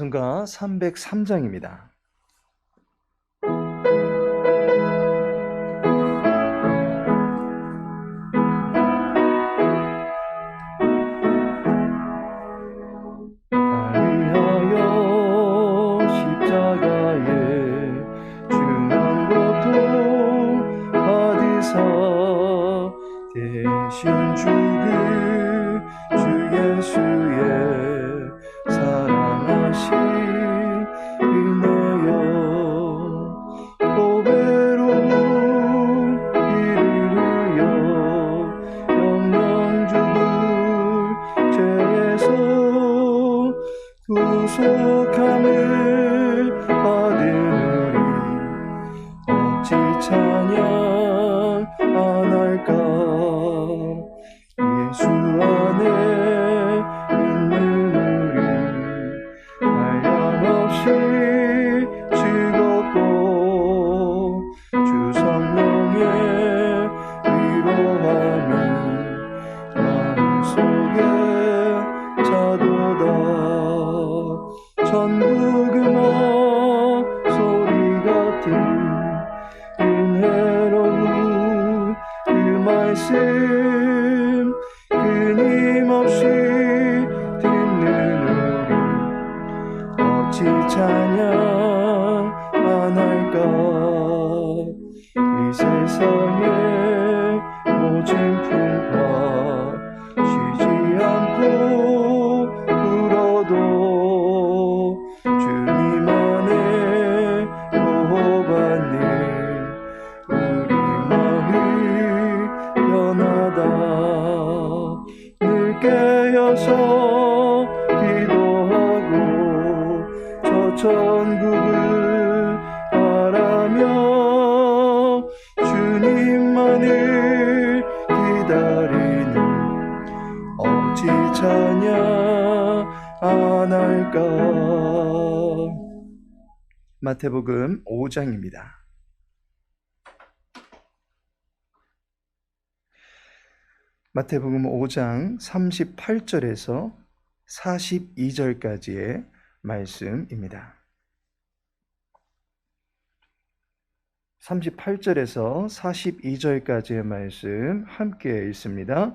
찬송가 303장입니다. 구 찬양 안 할까 마태복음 5장입니다. 마태복음 5장 38절에서 42절까지의 말씀입니다. 38절에서 42절까지의 말씀 함께 읽습니다.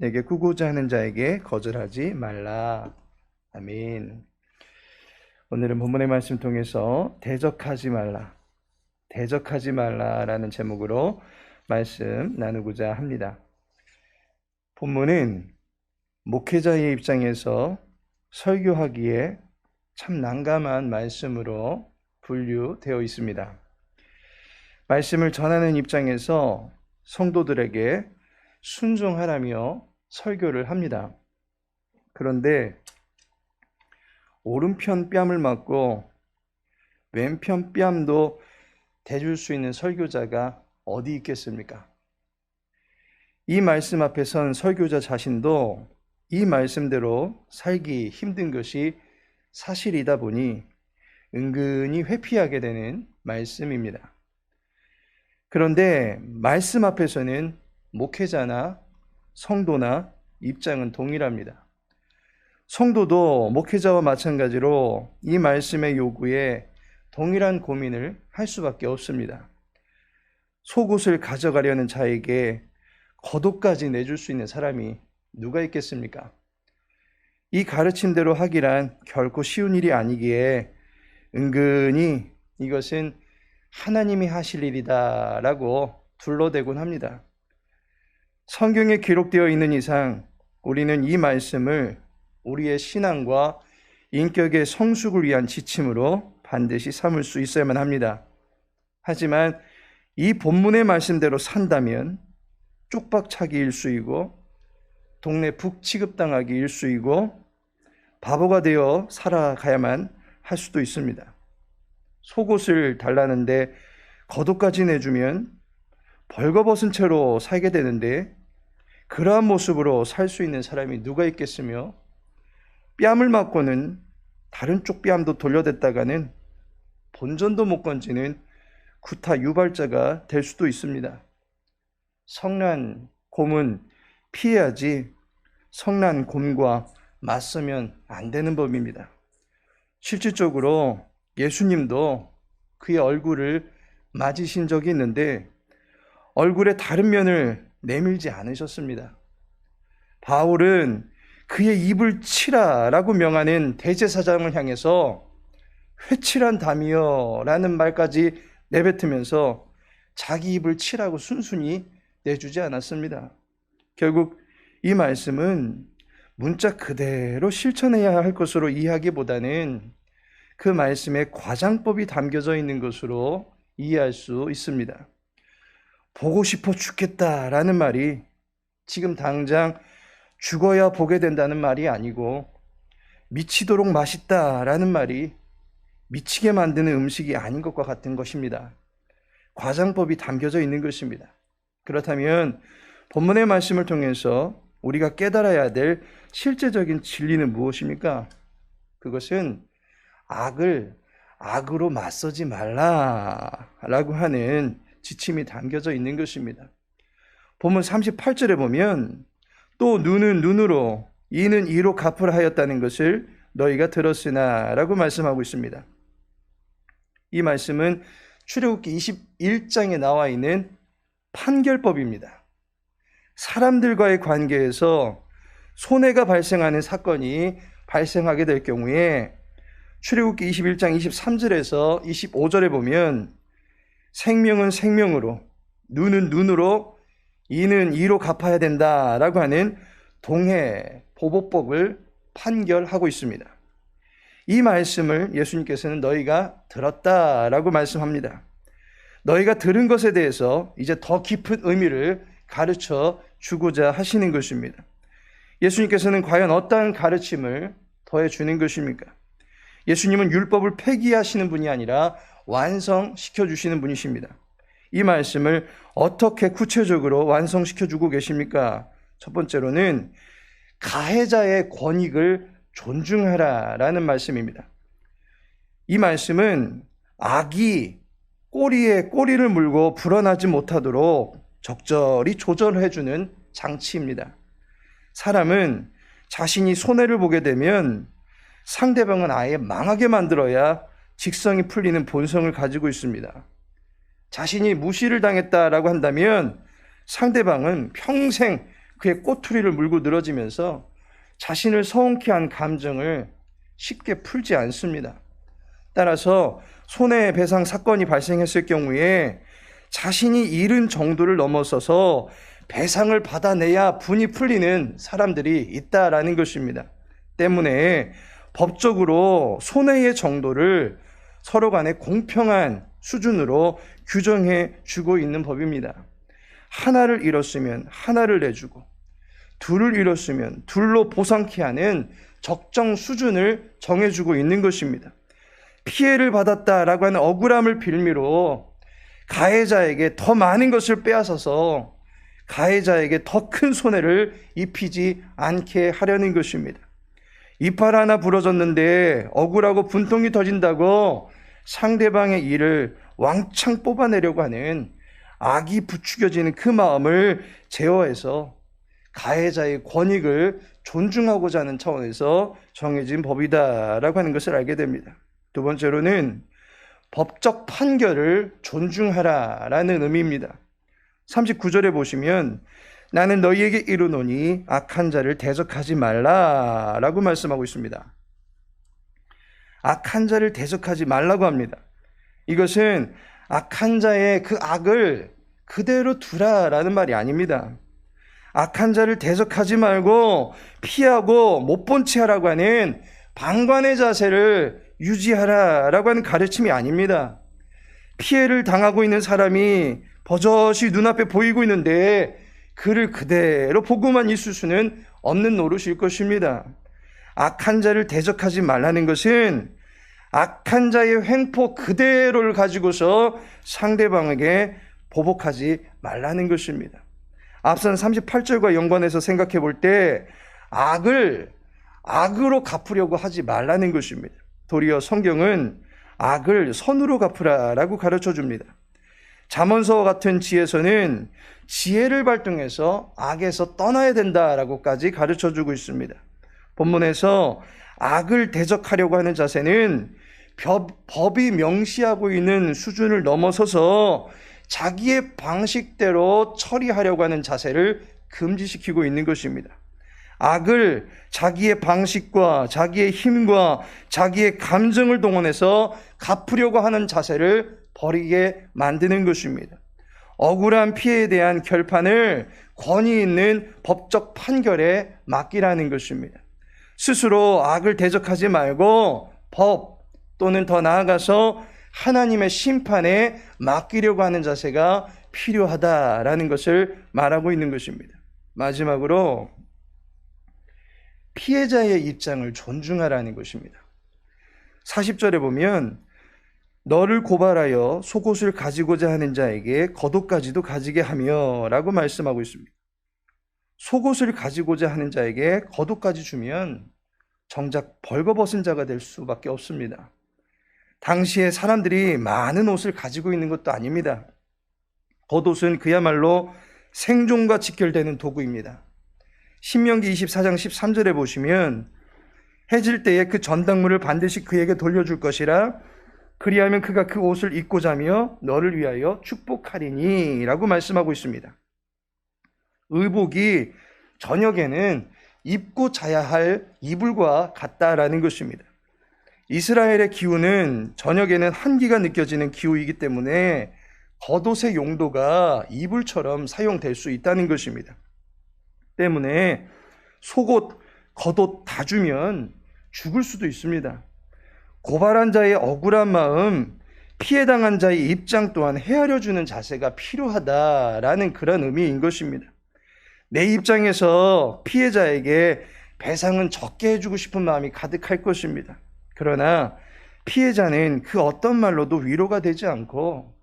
내게 구고자 하는 자에게 거절하지 말라. 아멘. 오늘은 본문의 말씀 통해서 대적하지 말라. 대적하지 말라라는 제목으로 말씀 나누고자 합니다. 본문은 목회자의 입장에서 설교하기에 참 난감한 말씀으로 분류되어 있습니다. 말씀을 전하는 입장에서 성도들에게 순종하라며 설교를 합니다. 그런데 오른편 뺨을 맞고 왼편 뺨도 대줄 수 있는 설교자가 어디 있겠습니까? 이 말씀 앞에 선 설교자 자신도 이 말씀대로 살기 힘든 것이 사실이다 보니 은근히 회피하게 되는 말씀입니다. 그런데 말씀 앞에서는 목회자나 성도나 입장은 동일합니다. 성도도 목회자와 마찬가지로 이 말씀의 요구에 동일한 고민을 할 수밖에 없습니다. 속옷을 가져가려는 자에게 겉옷까지 내줄 수 있는 사람이 누가 있겠습니까? 이 가르침대로 하기란 결코 쉬운 일이 아니기에 은근히 이것은 하나님이 하실 일이다라고 둘러대곤 합니다. 성경에 기록되어 있는 이상 우리는 이 말씀을 우리의 신앙과 인격의 성숙을 위한 지침으로 반드시 삼을 수 있어야만 합니다. 하지만 이 본문의 말씀대로 산다면 쪽박차기 일수이고 동네 북 취급당하기 일수이고 바보가 되어 살아가야만 할 수도 있습니다. 속옷을 달라는데 겉옷까지 내주면 벌거벗은 채로 살게 되는데 그러한 모습으로 살 수 있는 사람이 누가 있겠으며 뺨을 맞고는 다른 쪽 뺨도 돌려댔다가는 본전도 못 건지는 구타 유발자가 될 수도 있습니다. 성난 곰은 피해야지 성난 곰과 맞서면 안 되는 법입니다. 실질적으로 예수님도 그의 얼굴을 맞으신 적이 있는데 얼굴의 다른 면을 내밀지 않으셨습니다. 바울은 그의 입을 치라라고 명하는 대제사장을 향해서 회칠한 담이여 라는 말까지 내뱉으면서 자기 입을 치라고 순순히 내주지 않았습니다. 결국 이 말씀은 문자 그대로 실천해야 할 것으로 이해하기보다는 그 말씀에 과장법이 담겨져 있는 것으로 이해할 수 있습니다. 보고 싶어 죽겠다라는 말이 지금 당장 죽어야 보게 된다는 말이 아니고 미치도록 맛있다라는 말이 미치게 만드는 음식이 아닌 것과 같은 것입니다. 과장법이 담겨져 있는 것입니다. 그렇다면 본문의 말씀을 통해서 우리가 깨달아야 될 실제적인 진리는 무엇입니까? 그것은 악을 악으로 맞서지 말라라고 하는 지침이 담겨져 있는 것입니다. 본문 38절에 보면 또 눈은 눈으로 이는 이로 갚으라 하였다는 것을 너희가 들었으나 라고 말씀하고 있습니다. 이 말씀은 출애굽기 21장에 나와 있는 판결법입니다. 사람들과의 관계에서 손해가 발생하는 사건이 발생하게 될 경우에 출애굽기 21장 23절에서 25절에 보면 생명은 생명으로 눈은 눈으로 이는 이로 갚아야 된다라고 하는 동해 보복법을 판결하고 있습니다. 이 말씀을 예수님께서는 너희가 들었다라고 말씀합니다. 너희가 들은 것에 대해서 이제 더 깊은 의미를 가르쳐 주고자 하시는 것입니다. 예수님께서는 과연 어떠한 가르침을 더해 주는 것입니까? 예수님은 율법을 폐기하시는 분이 아니라 완성시켜 주시는 분이십니다. 이 말씀을 어떻게 구체적으로 완성시켜 주고 계십니까? 첫 번째로는 가해자의 권익을 존중하라라는 말씀입니다. 이 말씀은 악이 꼬리에 꼬리를 물고 불어나지 못하도록 적절히 조절해 주는 장치입니다. 사람은 자신이 손해를 보게 되면 상대방은 아예 망하게 만들어야 직성이 풀리는 본성을 가지고 있습니다. 자신이 무시를 당했다라고 한다면 상대방은 평생 그의 꼬투리를 물고 늘어지면서 자신을 서운케 한 감정을 쉽게 풀지 않습니다. 따라서 손해배상 사건이 발생했을 경우에 자신이 잃은 정도를 넘어서서 배상을 받아내야 분이 풀리는 사람들이 있다라는 것입니다. 때문에 법적으로 손해의 정도를 서로 간에 공평한 수준으로 규정해 주고 있는 법입니다. 하나를 잃었으면 하나를 내주고, 둘을 잃었으면 둘로 보상케 하는 적정 수준을 정해주고 있는 것입니다. 피해를 받았다라고 하는 억울함을 빌미로 가해자에게 더 많은 것을 빼앗아서 가해자에게 더 큰 손해를 입히지 않게 하려는 것입니다. 이빨 하나 부러졌는데 억울하고 분통이 터진다고 상대방의 일을 왕창 뽑아내려고 하는 악이 부추겨지는 그 마음을 제어해서 가해자의 권익을 존중하고자 하는 차원에서 정해진 법이다라고 하는 것을 알게 됩니다. 두 번째로는 법적 판결을 존중하라라는 의미입니다. 39절에 보시면 나는 너희에게 이르노니 악한 자를 대적하지 말라라고 말씀하고 있습니다. 악한 자를 대적하지 말라고 합니다. 이것은 악한 자의 그 악을 그대로 두라라는 말이 아닙니다. 악한 자를 대적하지 말고 피하고 못 본 채 하라고 하는 방관의 자세를 유지하라라고 하는 가르침이 아닙니다. 피해를 당하고 있는 사람이 버젓이 눈앞에 보이고 있는데 그를 그대로 보고만 있을 수는 없는 노릇일 것입니다. 악한 자를 대적하지 말라는 것은 악한 자의 횡포 그대로를 가지고서 상대방에게 보복하지 말라는 것입니다. 앞선 38절과 연관해서 생각해 볼 때 악을 악으로 갚으려고 하지 말라는 것입니다. 도리어 성경은 악을 선으로 갚으라라고 가르쳐 줍니다. 잠언서와 같은 지에서는 지혜를 발동해서 악에서 떠나야 된다라고까지 가르쳐 주고 있습니다. 본문에서 악을 대적하려고 하는 자세는 법이 명시하고 있는 수준을 넘어서서 자기의 방식대로 처리하려고 하는 자세를 금지시키고 있는 것입니다. 악을 자기의 방식과 자기의 힘과 자기의 감정을 동원해서 갚으려고 하는 자세를 버리게 만드는 것입니다. 억울한 피해에 대한 결판을 권위 있는 법적 판결에 맡기라는 것입니다. 스스로 악을 대적하지 말고 법 또는 더 나아가서 하나님의 심판에 맡기려고 하는 자세가 필요하다라는 것을 말하고 있는 것입니다. 마지막으로 피해자의 입장을 존중하라는 것입니다. 40절에 보면 너를 고발하여 속옷을 가지고자 하는 자에게 겉옷까지도 가지게 하며 라고 말씀하고 있습니다. 속옷을 가지고자 하는 자에게 겉옷까지 주면 정작 벌거벗은 자가 될 수밖에 없습니다. 당시에 사람들이 많은 옷을 가지고 있는 것도 아닙니다. 겉옷은 그야말로 생존과 직결되는 도구입니다. 신명기 24장 13절에 보시면 해질 때에 그 전당물을 반드시 그에게 돌려줄 것이라 그리하면 그가 그 옷을 입고 자며 너를 위하여 축복하리니 라고 말씀하고 있습니다. 의복이 저녁에는 입고 자야 할 이불과 같다라는 것입니다. 이스라엘의 기후는 저녁에는 한기가 느껴지는 기후이기 때문에 겉옷의 용도가 이불처럼 사용될 수 있다는 것입니다. 때문에 속옷, 겉옷 다 주면 죽을 수도 있습니다. 고발한 자의 억울한 마음, 피해당한 자의 입장 또한 헤아려 주는 자세가 필요하다라는 그런 의미인 것입니다. 내 입장에서 피해자에게 배상은 적게 해주고 싶은 마음이 가득할 것입니다. 그러나 피해자는 그 어떤 말로도 위로가 되지 않고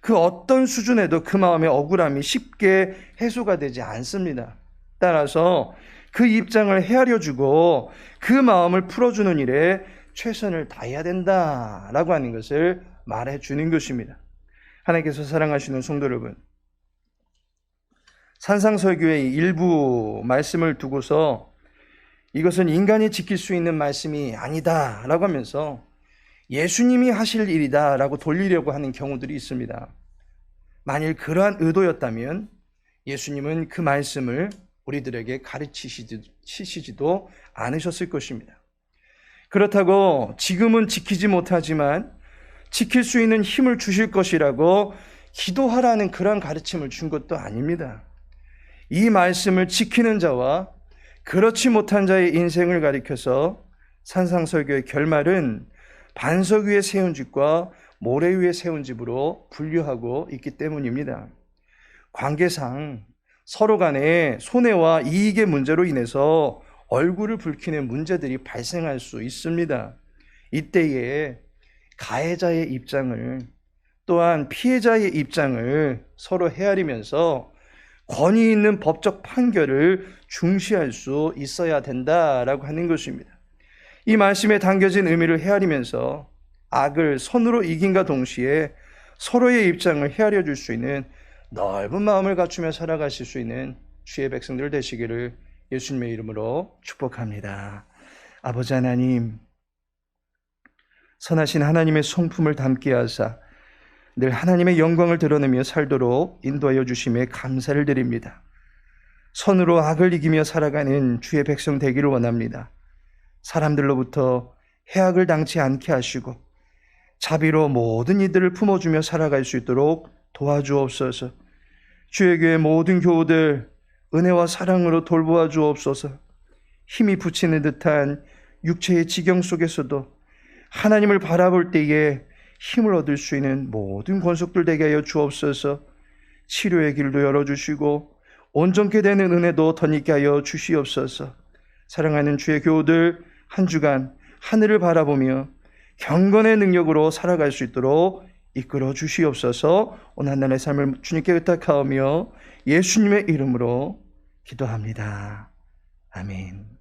그 어떤 수준에도 그 마음의 억울함이 쉽게 해소가 되지 않습니다. 따라서 그 입장을 헤아려주고 그 마음을 풀어주는 일에 최선을 다해야 된다라고 하는 것을 말해주는 것입니다. 하나님께서 사랑하시는 성도 여러분, 산상설교의 일부 말씀을 두고서 이것은 인간이 지킬 수 있는 말씀이 아니다 라고 하면서 예수님이 하실 일이다 라고 돌리려고 하는 경우들이 있습니다. 만일 그러한 의도였다면 예수님은 그 말씀을 우리들에게 가르치시지도 않으셨을 것입니다. 그렇다고 지금은 지키지 못하지만 지킬 수 있는 힘을 주실 것이라고 기도하라는 그런 가르침을 준 것도 아닙니다. 이 말씀을 지키는 자와 그렇지 못한 자의 인생을 가리켜서 산상설교의 결말은 반석 위에 세운 집과 모래 위에 세운 집으로 분류하고 있기 때문입니다. 관계상 서로 간에 손해와 이익의 문제로 인해서 얼굴을 붉히는 문제들이 발생할 수 있습니다. 이때에 가해자의 입장을 또한 피해자의 입장을 서로 헤아리면서 권위 있는 법적 판결을 중시할 수 있어야 된다라고 하는 것입니다. 이 말씀에 담겨진 의미를 헤아리면서 악을 선으로 이긴과 동시에 서로의 입장을 헤아려 줄 수 있는 넓은 마음을 갖추며 살아가실 수 있는 주의 백성들 되시기를 예수님의 이름으로 축복합니다. 아버지 하나님, 선하신 하나님의 성품을 담게 하사 늘 하나님의 영광을 드러내며 살도록 인도하여 주심에 감사를 드립니다. 선으로 악을 이기며 살아가는 주의 백성 되기를 원합니다. 사람들로부터 해악을 당치 않게 하시고 자비로 모든 이들을 품어주며 살아갈 수 있도록 도와주옵소서. 주의 교회 모든 교우들 은혜와 사랑으로 돌보아 주옵소서. 힘이 붙이는 듯한 육체의 지경 속에서도 하나님을 바라볼 때에 힘을 얻을 수 있는 모든 권속들 되게 하여 주옵소서. 치료의 길도 열어주시고 온전케 되는 은혜도 덧입게 하여 주시옵소서. 사랑하는 주의 교우들 한 주간 하늘을 바라보며 경건의 능력으로 살아갈 수 있도록 이끌어 주시옵소서 오늘 한 날의 삶을 주님께 의탁하오며 예수님의 이름으로 기도합니다. 아멘.